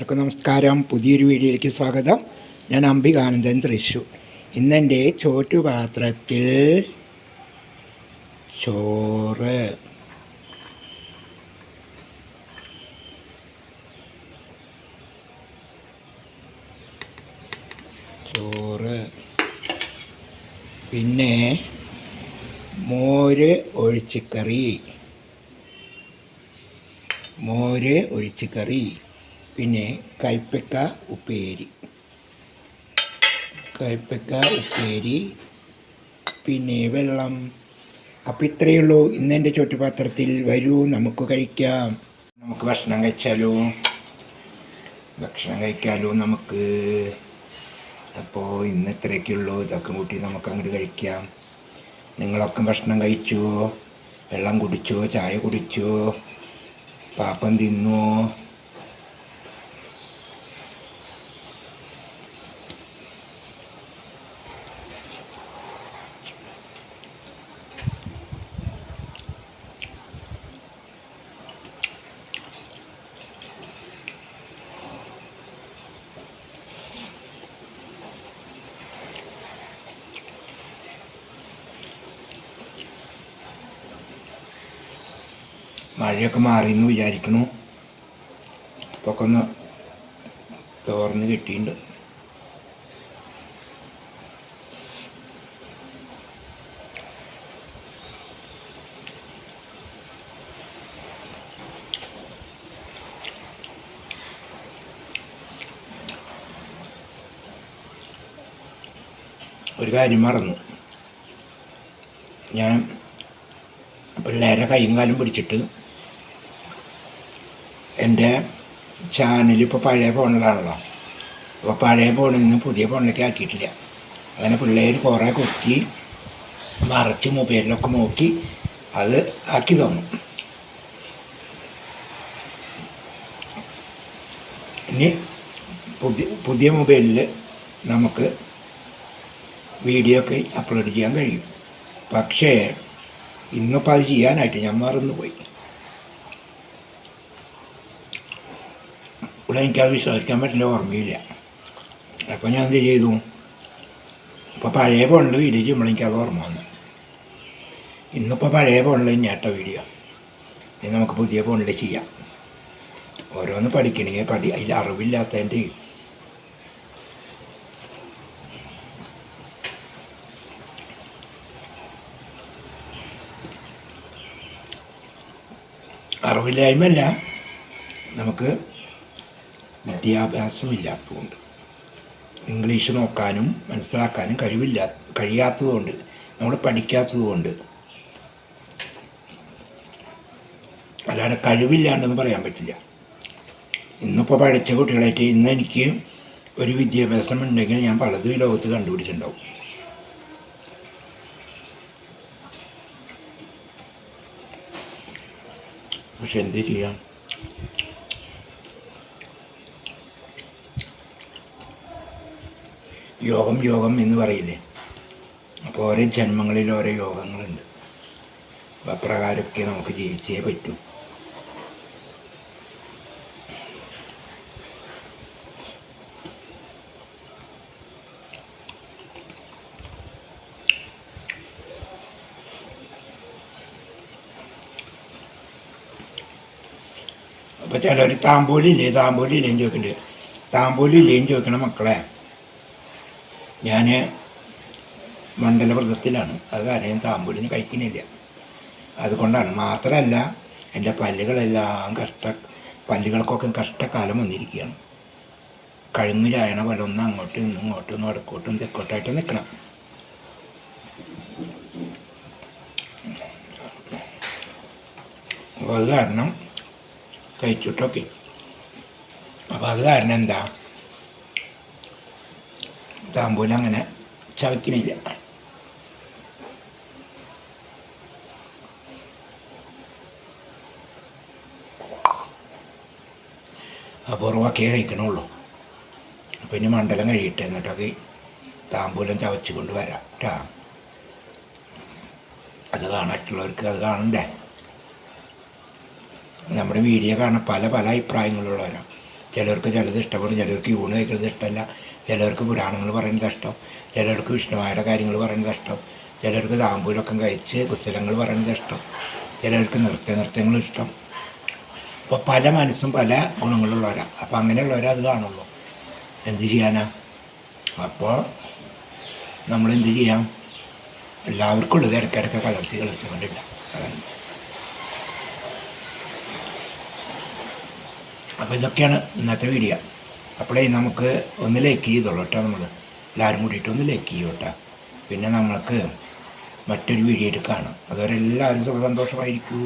എല്ലാവർക്കും നമസ്കാരം. പുതിയൊരു വീഡിയോയിലേക്ക് സ്വാഗതം. ഞാൻ അംബികാനന്ദൻ തൃശൂർ ഇന്നെന്റെ ചോറ്റുപാത്രത്തിൽ ചോറ്. ചോറ്. പിന്നെ മോര് ഒഴിച്ചിക്കറി. മോര് ഒഴിച്ചിക്കറി. പിന്നെ കൈപ്പക്ക ഉപ്പേരി. കൈപ്പക്ക ഉപ്പേരി പിന്നെ വെള്ളം. അപ്പം ഇത്രയേ ഉള്ളൂ. ഇന്നെന്റെ ചുറ്റുപാത്രത്തിൽ വരൂ. നമുക്ക് കഴിക്കാം. നമുക്ക് ഭക്ഷണം കഴിച്ചാലോ? ഭക്ഷണം കഴിക്കാലോ നമുക്ക്? അപ്പോൾ ഇന്ന് ഇത്രയൊക്കെയുള്ളൂ ഇതൊക്കെ കൂട്ടി നമുക്ക് അങ്ങോട്ട് കഴിക്കാം. നിങ്ങളൊക്കെ ഭക്ഷണം കഴിച്ചോ? വെള്ളം കുടിച്ചോ? ചായ കുടിച്ചോ? പാപ്പം തിന്നോ? മഴയൊക്കെ മാറിയെന്ന് വിചാരിക്കണു. ഇപ്പോൾ ഒക്കെ ഒന്ന് തോർന്ന് കിട്ടിയിട്ടുണ്ട് ഒരു കാര്യം മറന്നു. ഞാൻ പിള്ളേരെ കൈയും കാലും പിടിച്ചിട്ട് എന്റെ ചാനൽ ഇപ്പോൾ പഴയ ഫോണിലാണല്ലോ അപ്പോൾ പഴയ ഫോണിൽ നിന്ന് പുതിയ ഫോണിലേക്ക് ആക്കിയിട്ടില്ല. അങ്ങനെ പിള്ളേർ കുറേ കൊത്തി മറച്ച് മൊബൈലിലൊക്കെ നോക്കി അത് ആക്കി തോന്നും. ഇനി പുതിയ പുതിയ മൊബൈലിൽ നമുക്ക് വീഡിയോ ഒക്കെ അപ്ലോഡ് ചെയ്യാൻ കഴിയും. പക്ഷേ ഇന്നിപ്പോൾ അത് ചെയ്യാനായിട്ട് ഞാൻ മറന്നുപോയി. ഇവിടെ എനിക്കത് വിശ്വസിക്കാൻ പറ്റില്ല ഓർമ്മയില്ല അപ്പോൾ ഞാൻ എന്ത് ചെയ്തു ഇപ്പോൾ പഴയ ഫോണിൽ വീഡിയോ ചെയ്യുമ്പോൾ എനിക്കത് ഓർമ്മ വന്നു ഇന്നിപ്പോൾ പഴയ ഫോണിൽ തന്നെയാട്ടോ വീഡിയോ ഇനി നമുക്ക് പുതിയ ഫോണിൽ ചെയ്യാം ഓരോന്ന് പഠിക്കണമെങ്കിൽ പഠി അതിൽ അറിവില്ലാത്തതിന്റെ അറിവില്ലായ്മല്ല നമുക്ക് വിദ്യാഭ്യാസമില്ലാത്തതുകൊണ്ട്. ഇംഗ്ലീഷ് നോക്കാനും മനസ്സിലാക്കാനും കഴിവില്ല കഴിയാത്തതുകൊണ്ട് നമ്മൾ പഠിക്കാത്തതുകൊണ്ട്. അല്ലാതെ കഴിവില്ലാണ്ടെന്ന് പറയാൻ പറ്റില്ല. ഇന്നിപ്പോൾ പഠിച്ച കുട്ടികളായിട്ട് ഇന്ന് എനിക്ക് ഒരു വിദ്യാഭ്യാസം ഉണ്ടെങ്കിൽ ഞാൻ പലതും ഈ ലോകത്ത് കണ്ടുപിടിച്ചിട്ടുണ്ടാവും. പക്ഷെ എന്ത് ചെയ്യാം? യോഗം യോഗം എന്ന് പറയില്ലേ? അപ്പോൾ ഓരോ ജന്മങ്ങളിൽ ഓരോ യോഗങ്ങളുണ്ട്. അപ്പോൾ അപ്രകാരമൊക്കെ നമുക്ക് ജീവിച്ചേ പറ്റൂ. അപ്പോൾ ചിലർ താമ്പൂലില്ലേ താമ്പൂലില്ലേന്ന് ചോദിക്കുന്നുണ്ട് താമ്പൂലില്ലേന്ന് ചോദിക്കണം മക്കളെ? ഞാൻ മണ്ഡലവ്രതത്തിലാണ്. അത് കാരണം ഞാൻ താമ്പൂലിന് കഴിക്കുന്നില്ല അതുകൊണ്ടാണ് മാത്രമല്ല എന്റെ പല്ലുകളെല്ലാം കഷ്ട പല്ലുകൾക്കൊക്കെ കഷ്ടകാലം വന്നിരിക്കുകയാണ്. കഴുങ്ങ് ചായണ പോലെ ഒന്ന് അങ്ങോട്ടും ഇന്നും ഇങ്ങോട്ടും വടക്കോട്ടും തെക്കോട്ടായിട്ട് നിൽക്കണം. അപ്പോൾ അത് കാരണം കഴിച്ചിട്ടൊക്കെ. അപ്പോൾ അത് കാരണം എന്താ? താമ്പൂലം അങ്ങനെ ചവയ്ക്കണില്ല അപൂർവമൊക്കെ കഴിക്കണുള്ളൂ. അപ്പം ഇനി മണ്ഡലം കഴിയട്ടെ എന്നിട്ടൊക്കെ താമ്പൂലം ചവച്ച് കൊണ്ട് വരാം കേട്ടാ അത് കാണാറ്റുള്ളവർക്ക് അത് കാണണ്ടേ? നമ്മുടെ വീഡിയോ കാണാൻ പല പല അഭിപ്രായങ്ങളുള്ളവരാണ് ചിലർക്ക് ചിലത് ഇഷ്ടപ്പെടും ചിലർക്ക് യൂണ് കഴിക്കുന്നത് ഇഷ്ടമല്ല ചിലർക്ക് പുരാണങ്ങൾ പറയുന്നത് ഇഷ്ടം ചിലർക്ക് വിഷ്ണുവായുടെ കാര്യങ്ങൾ പറയുന്നത് ഇഷ്ടം ചിലർക്ക് താമ്പൂലൊക്കെ കഴിച്ച് കുശലങ്ങൾ പറയുന്നത് ഇഷ്ടം ചിലർക്ക് നൃത്ത നൃത്യങ്ങൾ ഇഷ്ടം. അപ്പോൾ പല മനസ്സും പല ഗുണങ്ങളുള്ളവരാണ് അപ്പോൾ അങ്ങനെയുള്ളവരെ അത് കാണുള്ളൂ. എന്ത് ചെയ്യാനാ? അപ്പോൾ നമ്മൾ എന്ത് ചെയ്യാം? എല്ലാവർക്കും ഉള്ളത് ഇടയ്ക്കിടയ്ക്ക് കലർത്തി കളിച്ചുകൊണ്ടില്ല അതാണ്. അപ്പോൾ ഇതൊക്കെയാണ് ഇന്നത്തെ വീഡിയോ അപ്പോഴേ നമുക്ക് ഒന്ന് ലൈക്ക് ചെയ്തോളൂ കേട്ടോ നമ്മൾ എല്ലാവരും കൂടിയിട്ട് ഒന്ന് ലൈക്ക് ചെയ്യും കേട്ടോ പിന്നെ നമ്മൾക്ക് മറ്റൊരു വീഡിയോ ആയിട്ട് അതുവരെ എല്ലാവരും സുഖസന്തോഷമായിരിക്കൂ